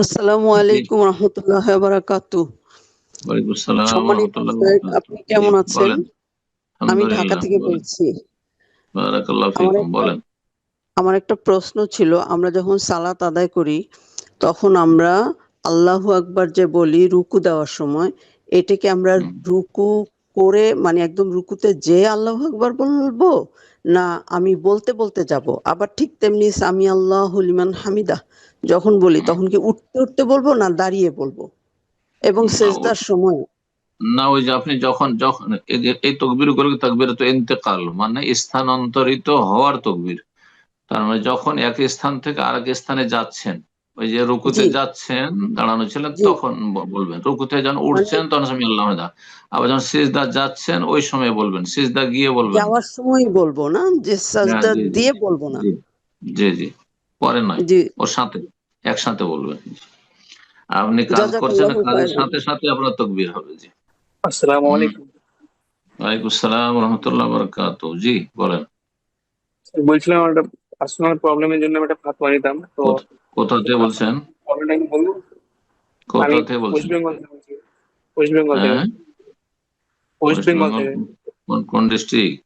আসসালামু আলাইকুম রহমতুল্লাহ বারাকাতু সম্মানিত আপনি কেমন আছেন? আমি ঢাকা থেকে বলছি। আমার একটা প্রশ্ন ছিল আমরা যখন সালাত আদায় করি তখন আমরা আল্লাহু আকবার যে বলি রুকু দেওয়ার সময় এটাকে আমরা রুকু করে মানে একদম রুকুতে যে আল্লাহ আকবার বলব না আমি বলতে বলতে যাব। আবার ঠিক তেমনি সামি আল্লাহ লিমান হামিদা যখন বলি তখন কি উঠতে উঠতে বলব না দাঁড়িয়ে বলব? এবং সেজদার সময় না ওই যে আপনি যখন যখন এই এই তকবিরগুলো তকবির তো ইন্তেকাল মানে স্থানান্তরিত হওয়ার তকবির। তার মানে যখন এক স্থান থেকে আরেক স্থানে যাচ্ছেন ওই যে রুকুতে যাচ্ছেন দাঁড়ানো ছিলেন তখন বলবেন রুকুতে যখন উঠছেন তখন আমি আল্লাহ আবার যখন সিজদা যাচ্ছেন ওই সময় বলবেন সিজদা গিয়ে বলবেন। যাওয়ার সময় বলব না যে হ্যাঁ সাজদা জি দিয়ে বলব না। জি জি পরে নয় জি। ওর সাথে একসাথে বলবেন। আপনি কাজ করছেন কাজের সাথে সাথে আপনার তকবির হবে জি। আসসালামু আলাইকুম। ওয়ালাইকুম আসসালাম রহমতুল্লাহ বরকাত জি বলেন। বলছিলাম একটা পার্সোনাল প্রবলেমের জন্য আমি একটা ফাতোয়া নিতাম তো কোথ- কোথা থেকে বলছেন প্রবলেমটা কি বলব কোথা থেকে ওয়েস্ট বলছেন ওয়েস্ট বেঙ্গল থেকে। হ্যাঁ। ওয়েস্ট ওয়েস্ট বেঙ্গল বেঙ্গল থেকে। কোন কোন ডিস্ট্রিক্ট?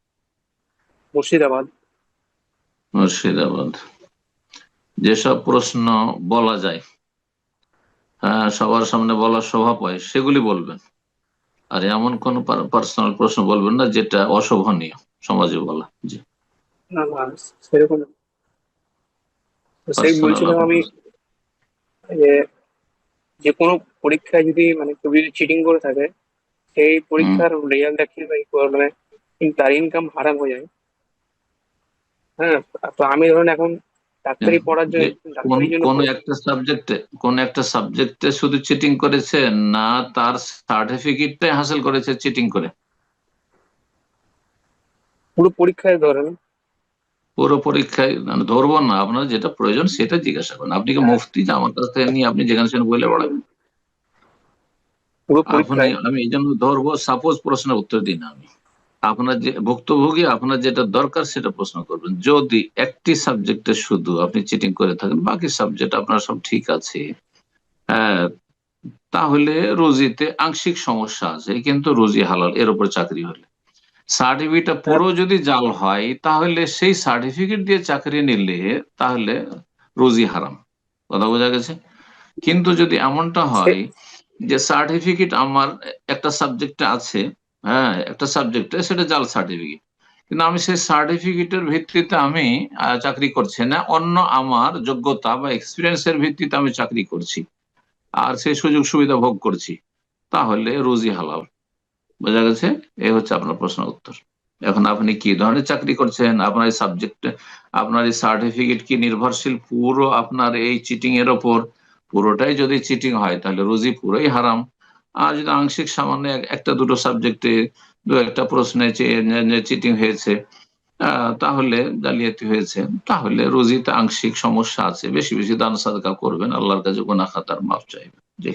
মুর্শিদাবাদ। মুর্শিদাবাদ। যেসব প্রশ্ন বলা যায় হ্যাঁ সবার সামনে বলার স্বভাব হয় সেগুলি বলবেন। আর এমন কোন পার্সোনাল প্রশ্ন বলবেন না যেটা অশোভনীয় সমাজে বলা। জি। না না সেরকম সেই বলছিলাম আমি যে যে কোনো পরীক্ষায় যদি মানে কেউ যদি চিটিং করে থাকে সেই পরীক্ষার রেজাল্টটা কি হয় মানে তার ইনকাম হারাম হয়ে যায়। হ্যাঁ তো আমি ধরুন এখন ডাক্তারি পড়ার জন্য কোন। একটা সাবজেক্টে কোন একটা সাবজেক্টে শুধু চিটিং করেছে না তার সার্টিফিকেটটাই হাসিল করেছে চিটিং করে। পুরো পরীক্ষায় ধরেন পুরো পরীক্ষায় মানে ধরবো না আপনার যেটা প্রয়োজন সেটা জিজ্ঞাসা করুন। আপনি কি মুফতি? যে আমার কাছ থেকে নিয়ে আপনি যেখানে সেখানে বলে বেড়াবেন আমি এই জন্য ধরবো সাপোজ প্রশ্নের উত্তর দিন আমি। আপনার যে ভুক্তভোগী আপনার যেটা দরকার সেটা প্রশ্ন করবেন। যদি একটি সাবজেক্টে শুধু আপনি চিটিং করে থাকেন বাকি সাবজেক্ট আপনার সব ঠিক আছে হ্যাঁ তাহলে রুজিতে আংশিক সমস্যা আছে কিন্তু রুজি হালাল এর উপর চাকরি হলে। সার্টিফিকেটটা পুরো যদি জাল হয় তাহলে সেই সার্টিফিকেট দিয়ে চাকরি নিলে তাহলে রুজি হারাম। কথা বোঝা গেছে? কিন্তু যদি এমনটা হয় যে সার্টিফিকেট আমার একটা সাবজেক্টে আছে হ্যাঁ একটা সাবজেক্টে সেটা জাল সার্টিফিকেট কিন্তু আমি সেই সার্টিফিকেটের ভিত্তিতে আমি চাকরি করছি না অন্য আমার যোগ্যতা বা এক্সপিরিয়েন্সের ভিত্তিতে আমি চাকরি করছি। আর সেই সুযোগ সুবিধা ভোগ করছি তাহলে রুজি হালাল। বোঝা গেছে? এই হচ্ছে আপনার প্রশ্ন উত্তর। এখন আপনি কি ধরনের চাকরি করছেন? আপনার এই সাবজেক্টে আপনার এই সার্টিফিকেট কি নির্ভরশীল? পুরো আপনার এই চিটিং এর ওপর। পুরোটাই যদি চিটিং হয়, তাহলে রুজি পুরোই হারাম। আর যদি আংশিক সামান্য একটা দুটো সাবজেক্টে দু একটা প্রশ্নে চিটিং হয়েছে তাহলে জালিয়াতি হয়েছে। তাহলে রুজিতে আংশিক সমস্যা আছে। বেশি বেশি দান সাদকা করবেন। আল্লাহর কাছে গোনা খাতার মাফ চাইবেন। জি।